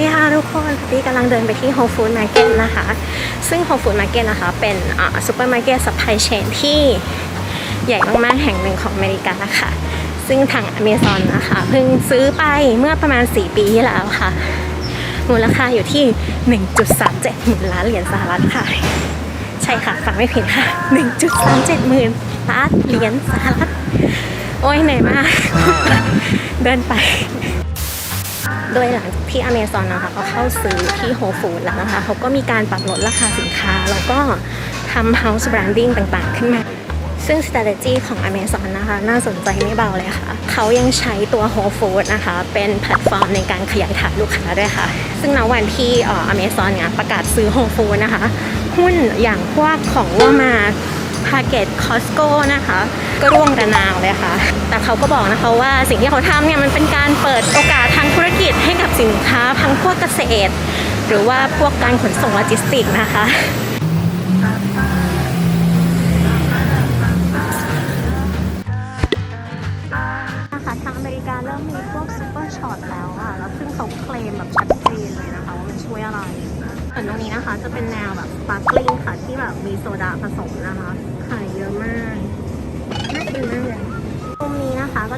ดีค่ะทุกคนพี่กำลังเดินไปที่ Whole Food Market นะคะ ซึ่ง Whole Food Market นะคะ เป็นซูเปอร์มาร์เก็ตซัพพลายเชนที่ใหญ่มากๆ แห่งหนึ่งของอเมริกาค่ะ ซึ่งทาง Amazon นะคะ เพิ่งซื้อไปเมื่อประมาณ 4 ปีที่แล้วค่ะ มูลค่าอยู่ที่ 1.37หมื่นล้านเหรียญสหรัฐค่ะ ใช่ค่ะ ฟังไม่ผิดค่ะ 1.37หมื่นล้านเหรียญสหรัฐ โอ้ยเหนื่อยมาก เดินไป โดยหลัง ที่ Amazon นะคะเขาเข้าซื้อที่ Whole Foods แล้วนะคะเขาก็มีการปรับลดราคาสินค้า แล้วก็ทำ House Branding ต่างๆ ขึ้นมา ซึ่ง strategy ของ Amazon นะคะ น่าสนใจไม่เบาเลยค่ะ เขายังใช้ตัว Whole Foods นะคะ เป็นแพลตฟอร์มในการขยายฐานลูกค้าด้วยค่ะ ซึ่งณวันที่เอ่อ Amazon เนี่ยประกาศซื้อ Whole Foods นะคะ หุ้นอย่างพวกของว่ามา พาเกตคอสโก้นะคะ ก็ร่วงระนาวเลยค่ะ แต่เขาก็บอกนะคะว่าสิ่งที่เขาทำเนี่ยมันเป็นการเปิดโอกาสทางธุรกิจให้กับสินค้าทั้งพวกเกษตร หรือว่าพวกการขนส่งโลจิสติกนะคะ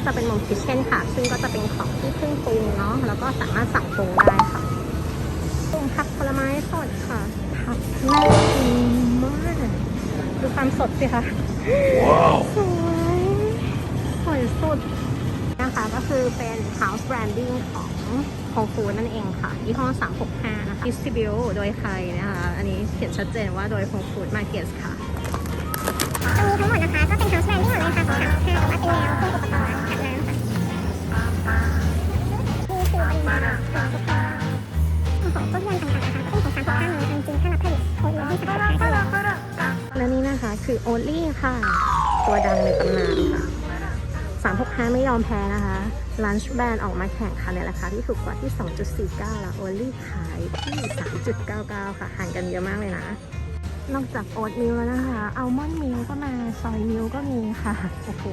จะเป็นมุมคิทเช่นค่ะ ซึ่งก็จะเป็นของที่เพิ่งปรุงเนาะ แล้วก็สามารถสั่งปรุงได้ค่ะปรุงผักผลไม้สดค่ะผักน่ากินมากดูความสดสิคะสวยสวยสุดนะคะก็คือเป็น house branding ของ Whole Foods นั่นเองค่ะยี่ห้อ 365 นะคะ distribute โดยใครนะคะ อันนี้เขียนชัดเจนว่าโดย Whole Foods Markets ค่ะตรงนี้ทั้งหมดนะคะ ก็เป็น house branding หมดเลยค่ะของสามห้าแต่ว่าเป็นแนวพวกอุปกรณ์ นะคะคือ Only ค่ะ ตัวดังในตำนานค่ะ 365 ไม่ยอมแพ้นะคะ Lunch Band ออกมาแข่งค่ะในราคาที่ถูกกว่าที่ 2.49 แล้ว Only ขายที่ 3.99 ค่ะ ห่างกันเยอะมากเลยนะ นอกจากโอ๊ตมิลแล้วนะคะอัลมอนด์มิลก็มาซอยมิลก็มีค่ะโอ้โห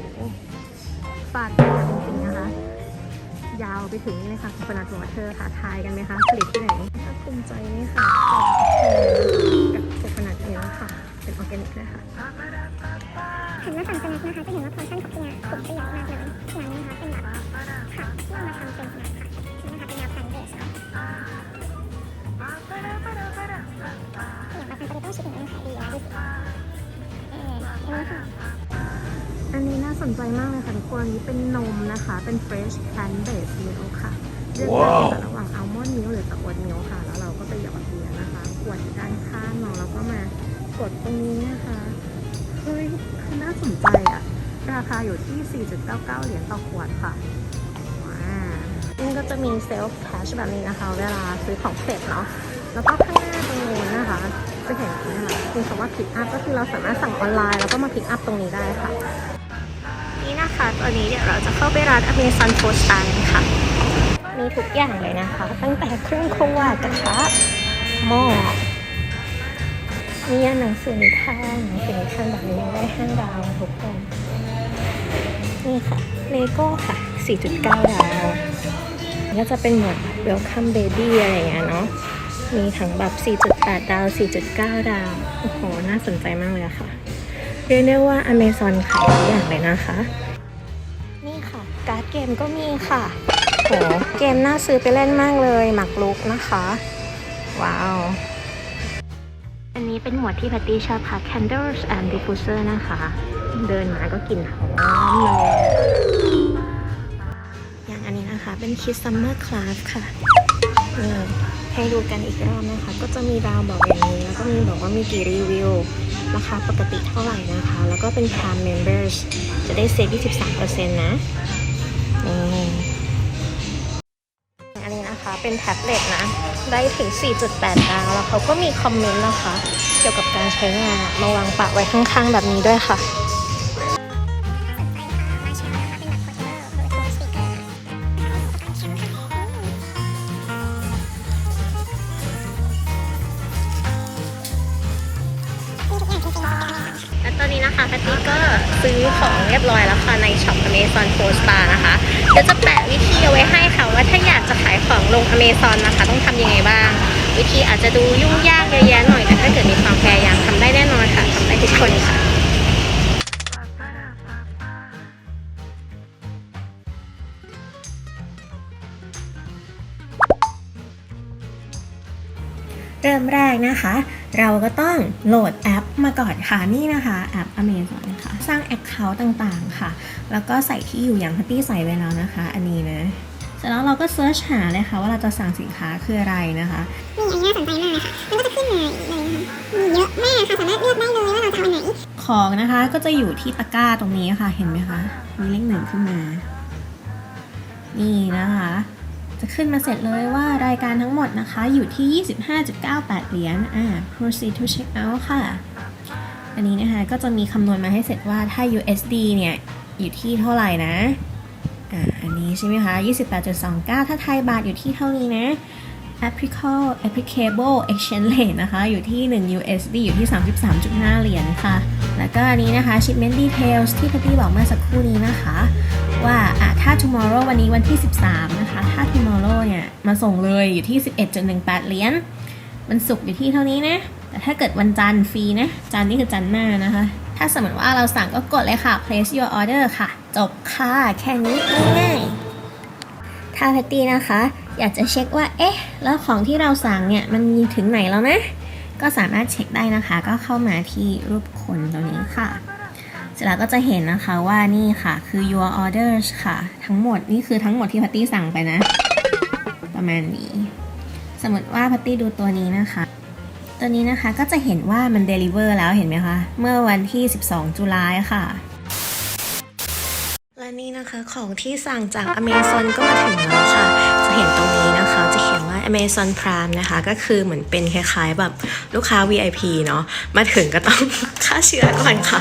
ฝาดยาวจริงๆนะคะ ยาวไปถึงนี่เลยค่ะโคโคนัทวอเตอร์ค่ะ ทายกันไหมคะผลิตที่ไหนน่าภูมิใจนี่ค่ะกับโคโคนัทมิลค่ะ เป็นออร์แกนิกด้วยค่ะหันมาฝั่งสแน็คนะคะจะเห็นว่าพอร์ชั่นของที่เนี่ยถูกประหยัดมากเลยอย่างนี้นะคะเป็นแบบผักที่เอามาทำเป็นสแน็คค่ะนี่นะคะเป็นแนวแพนเบสค่ะอย่างมาทำเป็นโต้ชิคเก้นขายดีนะดูสิเอออันนี้ค่ะอันนี้น่าสนใจมากเลยค่ะทุกคนอันนี้เป็นนมนะคะ เป็น fresh plant based milk ค่ะเลือกได้ค่ะระหว่างอัลมอนด์มิลหรือกับโอ๊ตมิลค่ะ แล้วเราก็ไปหยอดเบียร์นะคะขวดอยู่ด้านข้าง กดตรงนี้นะคะเฮ้ยคือน่าสนใจอะราคาอยู่ที่ 4.99 เหรียญต่อขวดค่ะว้าวนี่ก็จะมีเซลฟ์แคชแบบนี้นะคะ เวลาซื้อของเสร็จเนาะแล้วก็ข้างหน้าตรงนู้นนะคะ จะเห็นนี่ะคะมีคำว่า pick up ก็คือเราสามารถสั่งออนไลน์แล้วก็มา pick up ตรงนี้ได้ค่ะ นี่นะคะตอนนี้เดี๋ยวเราจะเข้าไปร้าน Amazon Food Stand ค่ะ มีทุกอย่างเลยนะคะ ตั้งแต่เครื่องครัวกระทะหม้อ มีหนังสือนิทานหนังสือนิทานแบบนี้ได้ห้าดาวทุกคนนี่ค่ะเลโก้ค่ะ 4.9 ดาวก็จะเป็นหมวด Welcome Baby อะไรอย่างเงี้ยเนาะมีทั้งแบบ 4.8 ดาว 4.9 ดาว โอ้โห น่าสนใจมากเลยอะค่ะ เรียกได้ว่า Amazon ขายทุกอย่างเลยนะคะ นี่ค่ะ การ์ดเกมก็มีค่ะโหเกมน่าซื้อไปเล่นมากเลยหมักลุกนะคะ ว้าว อันนี้เป็นหมวดที่แพตตี้ชอบค่ะ Candles and Diffuser นะคะ เดินมาก็กลิ่นหอมเลย อย่างอันนี้นะคะเป็น Kids Summer Class ค่ะให้ดูกันอีกรอบนะคะ ก็จะมีดาวบอกอย่างนี้ แล้วก็มีบอกว่ามีกี่รีวิว ราคาปกติเท่าไหร่นะคะ แล้วก็เป็น Prime Members จะได้เซฟ23%นะนี่ นะคะ เป็นแท็บเล็ตนะ ได้ถึง 4.8 ดาว แล้วเขาก็มีคอมเมนต์นะคะ เกี่ยวกับการใช้งานะมาวางปะไว้ข้างๆ แบบนี้ด้วยค่ะ ค่ะและตอนนี้นะคะปาตี้ก็ซื้อของเรียบร้อยแล้วค่ะในช็อป Amazon f o r Star นะคะเดี๋ยวจะแปะวิธีเอาไว้ให้ค่ะว่าถ้าอยากจะขายของลง Amazon นะคะ ต้องทำยังไงบ้าง วิธีอาจจะดูยุ่งยากเยอะแยะหน่อย แต่ถ้าเกิดมีความพยายามทำได้แน่นอนค่ะทำได้ทุกคนค่ะเริ่มแรกนะคะ เราก็ต้องโหลดแอปมาก่อนค่ะนี่นะคะแอป Amazon นะคะสร้าง Account ต่างๆค่ะ แล้วก็ใส่ที่อยู่อย่างพัตตี้ใส่ไว้แล้วนะคะ อันนี้นะเสร็จแล้วเราก็เซิร์ชหาเลยค่ะว่าเราจะสั่งสินค้าคืออะไรนะคะมีอันนี้น่าสนใจมากเลยค่ะ มันก็จะขึ้นมาเลยนะคะมีเยอะมากค่ะ สามารถเลือกได้เลยว่าเราจะเอาอันไหน ของนะคะก็จะอยู่ที่ตะกร้าตรงนี้ค่ะ เห็นไหมคะ มีเลขหนึ่งขึ้นมา นี่นะคะ จะขึ้นมาเสร็จเลยว่ารายการทั้งหมดนะคะอยู่ที่ 25.98 เหรียญอ่า proceed to check out ค่ะ อันนี้นะคะก็จะมีคำนวณมาให้เสร็จว่าถ้า USD เนี่ย อยู่ที่เท่าไหร่นะอ่าอันนี้ใช่ไหมคะ 28.29 ถ้าไทยบาทอยู่ที่เท่านี้นะ applicable applicable exchange rate นะคะ อยู่ที่ 1 USD อยู่ที่ 33.5 เหรียญค่ะ แล้วก็อันนี้นะคะ shipment details ที่พี่บอกเมื่อสักครู่นี้นะคะ ว่าอะถ้า tomorrow วันนี้วันที่ 13 นะคะ ถ้า tomorrow เนี่ยมาส่งเลยอยู่ที่ 11.18 เหรียญวันศุกร์อยู่ที่เท่านี้นะ แต่ถ้าเกิดวันจันทร์ฟรีนะ จันทร์นี่คือจันทร์หน้านะคะ ถ้าสมมติว่าเราสั่งก็กดเลยค่ะ place your order ค่ะ จบค่ะ แค่นี้ง่ายๆถ้าแพตตี้นะคะ อยากจะเช็คว่า เอ๊ะ แล้วของที่เราสั่งเนี่ย มันมีถึงไหนแล้วนะ ก็สามารถเช็คได้นะคะ ก็เข้ามาที่รูปคนตรงนี้ค่ะเสร็จแล้วก็จะเห็นนะคะว่านี่ค่ะคือ your orders ค่ะ ทั้งหมดนี่คือทั้งหมดที่พัตตี้สั่งไปนะ ประมาณนี้ สมมติว่าพัตตี้ดูตัวนี้นะคะ ตัวนี้นะคะก็จะเห็นว่ามัน deliver แล้วเห็นไหมคะ เมื่อวันที่ 12 จุลายค่ะและนี่นะคะของที่สั่งจาก Amazon ก็มาถึงแล้วค่ะ จะเห็นตรงนี้นะคะจะเขียนว่า Amazon Prime นะคะ ก็คือเหมือนเป็นคล้ายๆแบบลูกค้า VIP เนาะมาถึงก็ต้องฆ่าเชื้อก่อนค่ะ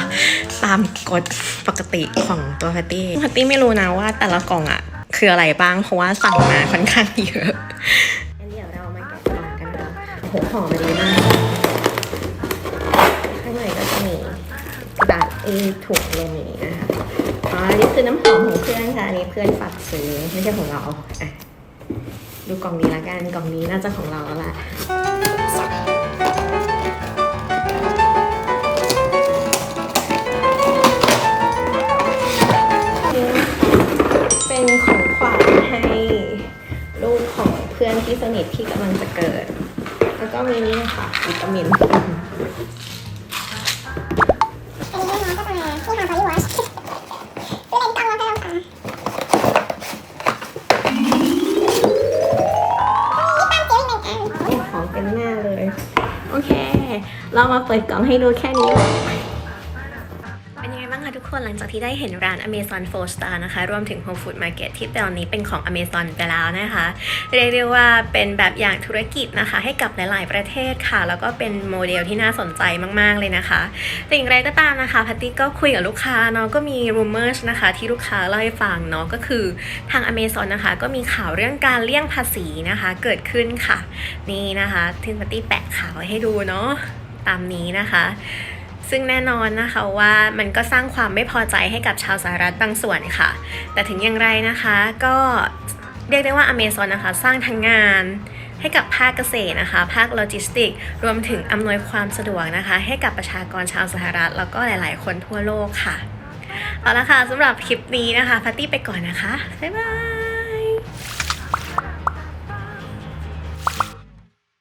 ตามกฎปกติของตัวพัตตี้พัตตี้ไม่รู้นะว่าแต่ละกล่องอะคืออะไรบ้าง เพราะว่าสั่งมาค่อนข้างเยอะงั้นเดี๋ยวเรามาแกะกล่องกันค่ะโอ้โหหอมาดีมากข้างในก็จะมีกระดาษเอถุงลมอย่างนี้นะคะอ๋ออันนี้คือน้ำหอมของเพื่อนค่ะ อันนี้เพื่อนฝากซื้อไม่ใช่ของเราอะ ดูกล่องนี้ละกันกล่องนี้น่าจะของเราแล้วแหละเป็นของขวัญให้ลูกของเพื่อนที่สนิทที่กำลังจะเกิด แล้วก็มีนี่ค่ะวิตามิน มาเปิดกล่องให้ดูแค่นี้เป็นยังไงบ้างคะทุกคนหลังจากที่ได้เห็นร้าน Amazon 4 Star นะคะ รวมถึง Whole Food Market ที่ตอนนี้เป็นของ Amazon ไปแล้วนะคะ เรียกได้ว่าเป็นแบบอย่างธุรกิจนะคะ ให้กับหลาย ๆ ประเทศค่ะ แล้วก็เป็นโมเดลที่น่าสนใจมาก ๆ เลยนะคะ แต่อย่างไรก็ตามนะคะพัตตี้ก็คุยกับลูกค้าเนาะก็มี rumors นะคะ ที่ลูกค้าเล่าให้ฟังเนาะก็คือทาง Amazon นะคะ ก็มีข่าวเรื่องการเลี่ยงภาษีนะคะ เกิดขึ้นค่ะ นี่นะคะที่พัตตี้แปะข่าวไว้ให้ดูเนาะ ตามนี้นะคะ ซึ่งแน่นอนนะคะว่ามันก็สร้างความไม่พอใจให้กับชาวสหรัฐบางส่วนค่ะ แต่ถึงอย่างไรนะคะก็เรียกได้ว่า Amazon นะคะ สร้างทั้งงานให้กับภาคเกษตรนะคะ ภาคโลจิสติก รวมถึงอำนวยความสะดวกนะคะ ให้กับประชากรชาวสหรัฐ แล้วก็หลาย ๆ คนทั่วโลกค่ะ เอาละค่ะสำหรับคลิปนี้นะคะพัตตี้ไปก่อนนะคะ บ๊ายบาย